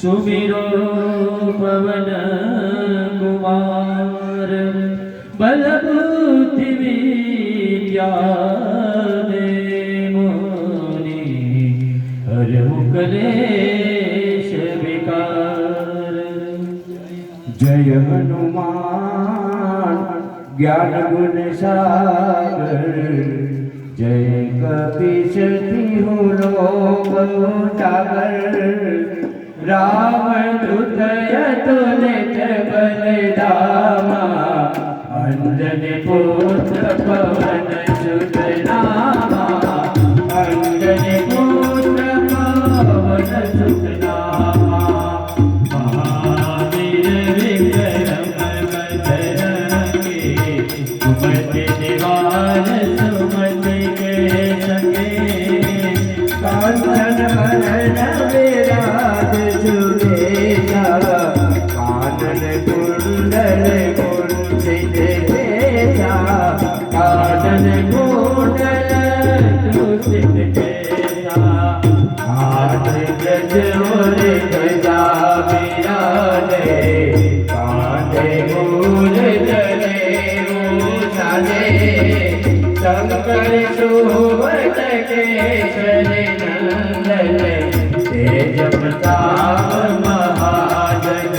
सुमिर पवन कुमार बल बुद्धि विद्या मोनी हरहु कलेश विकार जय हनुमान ज्ञान गुण सागर જય કપિશથી હુરો ટાગર રાવણ દુતય તુને બલદામા અંજન પોત પવન સુતનામા નાદે શંકર સુવર્ત કેશર નંદન તેજ Pratap મહાજગ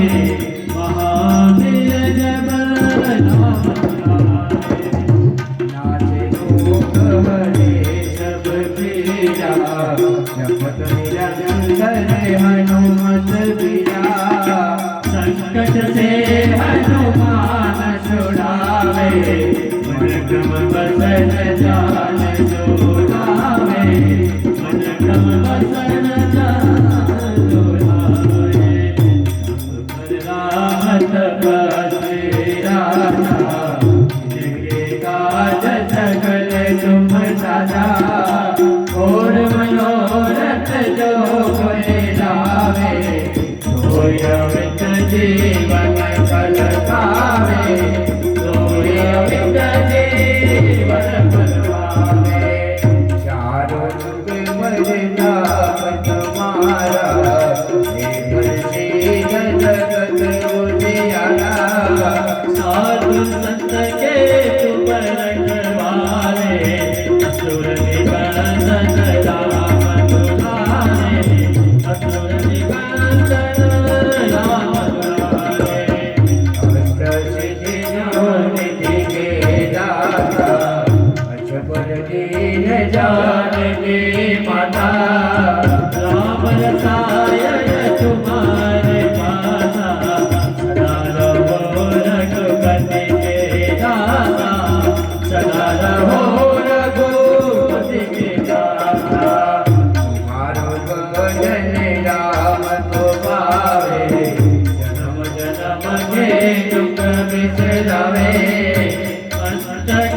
Amen. We are yaritaji